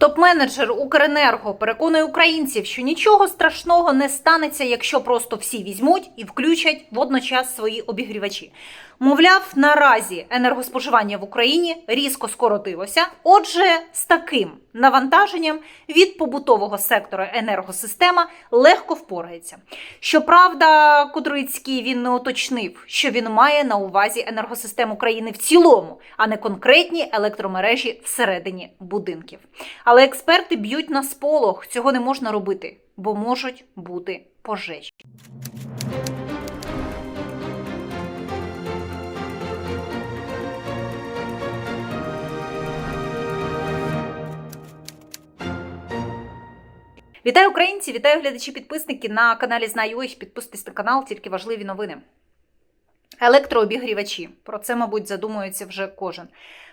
Топ-менеджер Укренерго переконує українців, що нічого страшного не станеться, якщо просто всі візьмуть і включать водночас свої обігрівачі. Мовляв, наразі енергоспоживання в Україні різко скоротилося. Отже, з таким навантаженням від побутового сектора енергосистема легко впорається. Щоправда, Кудрицький він не уточнив, що він має на увазі енергосистему країни в цілому, а не конкретні електромережі всередині будинків. Але експерти б'ють на сполох, цього не можна робити, бо можуть бути пожежі. Вітаю українці! Вітаю глядачі-підписники на каналі Знаю їх. Підписуйтесь на канал, тільки важливі новини. Електрообігрівачі. Про це, мабуть, задумується вже кожен.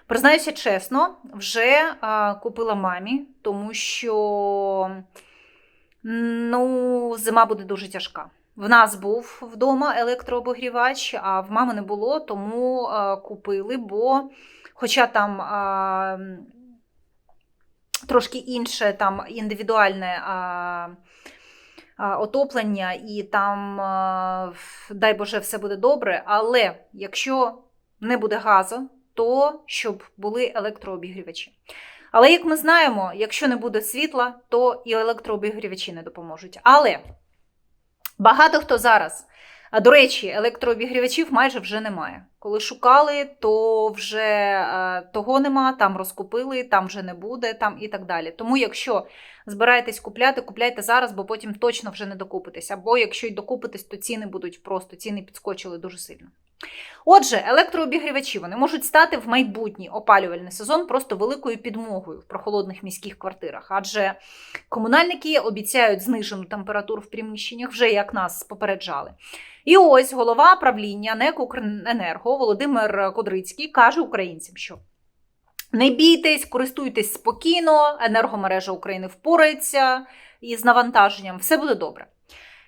Признаюся чесно, вже а, купила мамі, тому що ну, зима буде дуже тяжка. В нас був вдома електрообігрівач, а в мами не було, тому а, купили, бо хоча там. А, трошки інше там індивідуальне а, отоплення, і там, дай Боже, все буде добре. Але якщо не буде газу, то щоб були електрообігрівачі. Але як ми знаємо, якщо не буде світла, то і електрообігрівачі не допоможуть. Але багато хто зараз. А до речі, електрообігрівачів майже вже немає. Коли шукали, то вже е, того нема, там розкупили, там вже не буде, там і так далі. Тому, якщо збираєтесь купляти, купляйте зараз, бо потім точно вже не докупитесь. Або якщо й докупитесь, то ціни будуть просто ціни підскочили дуже сильно. Отже, електрообігрівачі вони можуть стати в майбутній опалювальний сезон просто великою підмогою в прохолодних міських квартирах, адже комунальники обіцяють знижену температуру в приміщеннях, вже як нас попереджали. І ось голова правління НЕК «Укренерго» Володимир Кодрицький каже українцям, що не бійтесь, користуйтесь спокійно, енергомережа України впорається із навантаженням, все буде добре.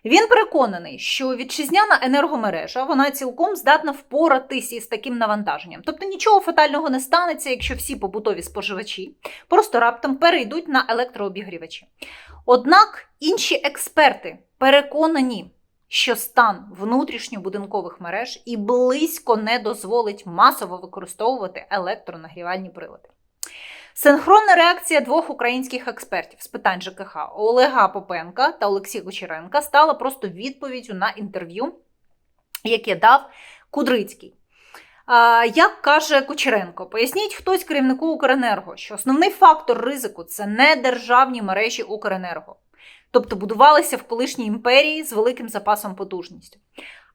Він переконаний, що вітчизняна енергомережа вона цілком здатна впоратись із таким навантаженням. Тобто нічого фатального не станеться, якщо всі побутові споживачі просто раптом перейдуть на електрообігрівачі. Однак інші експерти переконані, що стан внутрішньобудинкових мереж і близько не дозволить масово використовувати електронагрівальні прилади. Синхронна реакція двох українських експертів з питань ЖКХ Олега Попенка та Олексія Кучеренка стала просто відповіддю на інтерв'ю, яке дав Кудрицький. Як каже Кучеренко, поясніть хтось керівнику Укренерго, що основний фактор ризику це не державні мережі Укренерго, тобто будувалися в колишній імперії з великим запасом потужності,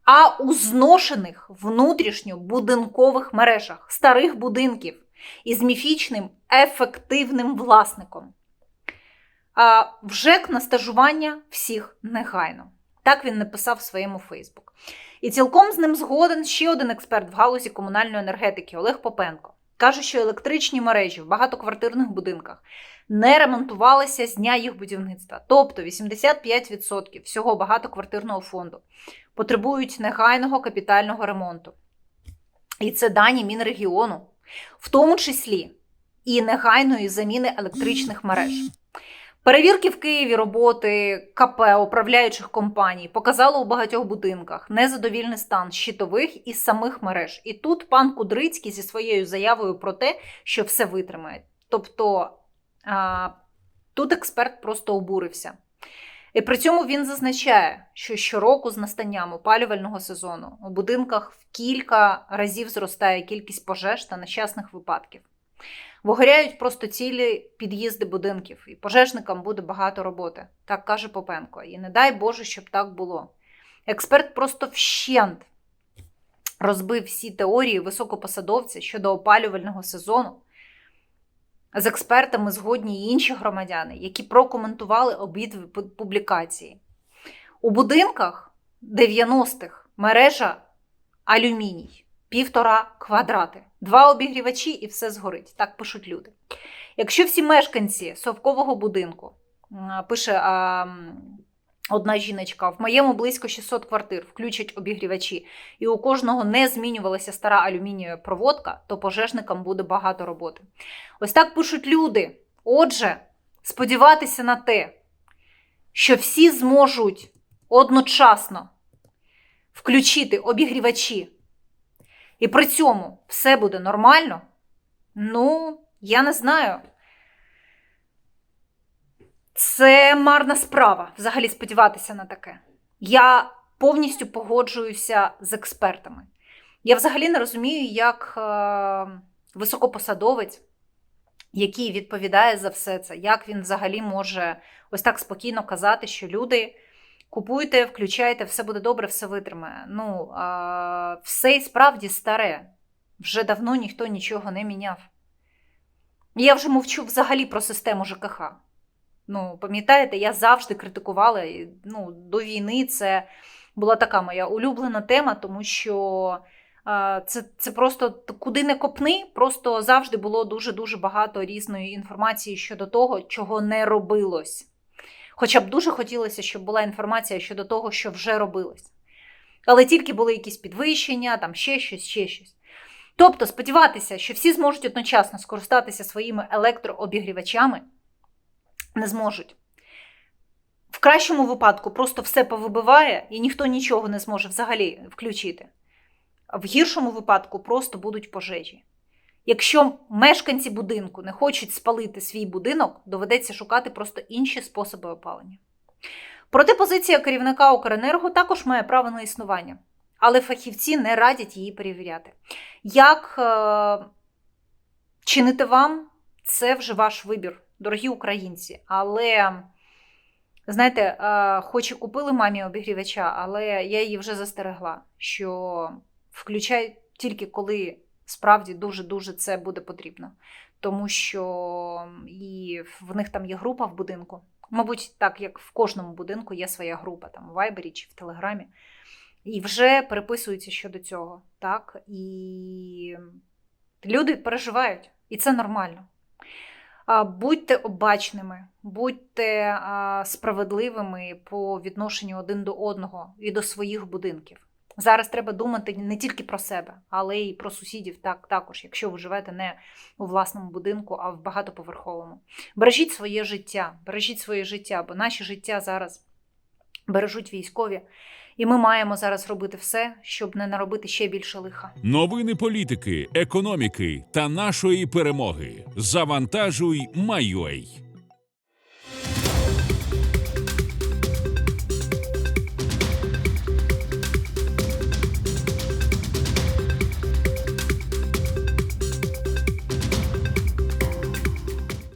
а у зношених внутрішньобудинкових мережах старих будинків із міфічним ефективним власником. А ВЖЕК на стажування всіх негайно. Так він написав в своєму Фейсбук. І цілком з ним згоден ще один експерт в галузі комунальної енергетики Олег Попенко. Каже, що електричні мережі в багатоквартирних будинках не ремонтувалися з дня їх будівництва. Тобто 85% всього багатоквартирного фонду потребують негайного капітального ремонту. І це дані Мінрегіону в тому числі і негайної заміни електричних мереж. Перевірки в Києві роботи КП управляючих компаній показали у багатьох будинках незадовільний стан щитових і самих мереж. І тут пан Кудрицький зі своєю заявою про те, що все витримає. Тобто а, тут експерт просто обурився. І при цьому він зазначає, що щороку з настанням опалювального сезону у будинках в кілька разів зростає кількість пожеж та нещасних випадків. Вигоряють просто цілі під'їзди будинків, і пожежникам буде багато роботи, так каже Попенко. І не дай Боже, щоб так було. Експерт просто вщент розбив всі теорії високопосадовця щодо опалювального сезону. З експертами згодні і інші громадяни, які прокоментували обидві публікації. У будинках 90-х мережа алюміній, півтора квадрати, два обігрівачі і все згорить. Так пишуть люди. Якщо всі мешканці совкового будинку, пише одна жіночка, в моєму близько 600 квартир включать обігрівачі, і у кожного не змінювалася стара алюмінієва проводка, то пожежникам буде багато роботи. Ось так пишуть люди. Отже, сподіватися на те, що всі зможуть одночасно включити обігрівачі, і при цьому все буде нормально, ну, я не знаю. Марна справа взагалі сподіватися на таке. Я повністю погоджуюся з експертами. Я взагалі не розумію, як е, високопосадовець, який відповідає за все це, як він взагалі може ось так спокійно казати, що люди купуйте, включайте, все буде добре, все витримає. Ну, е, все і справді старе. Вже давно ніхто нічого не міняв. Я вже мовчу взагалі про систему ЖКХ. Ну, пам'ятаєте, я завжди критикувала ну, до війни це була така моя улюблена тема, тому що це, це просто куди не копни, просто завжди було дуже-дуже багато різної інформації щодо того, чого не робилось. Хоча б дуже хотілося, щоб була інформація щодо того, що вже робилось. Але тільки були якісь підвищення, там ще щось, ще щось. Тобто сподіватися, що всі зможуть одночасно скористатися своїми електрообігрівачами, не зможуть. В кращому випадку просто все повибиває і ніхто нічого не зможе взагалі включити. В гіршому випадку просто будуть пожежі. Якщо мешканці будинку не хочуть спалити свій будинок, доведеться шукати просто інші способи опалення. Проте позиція керівника Укренерго також має право на існування, але фахівці не радять її перевіряти. Як е, чинити вам, це вже ваш вибір, дорогі українці. Але, знаєте, е, хоч і купили мамі обігрівача, але я її вже застерегла, що включай тільки коли справді дуже-дуже це буде потрібно. Тому що і в них там є група в будинку. Мабуть, так як в кожному будинку є своя група, там у Вайбері чи в Телеграмі. І вже переписуються щодо цього. Так? І люди переживають, і це нормально. Будьте обачними, будьте справедливими по відношенню один до одного і до своїх будинків. Зараз треба думати не тільки про себе, але й про сусідів так, також, якщо ви живете не у власному будинку, а в багатоповерховому. Бережіть своє життя, бережіть своє життя, бо наші життя зараз бережуть військові. І ми маємо зараз робити все, щоб не наробити ще більше лиха. Новини політики, економіки та нашої перемоги. Завантажуй, майой.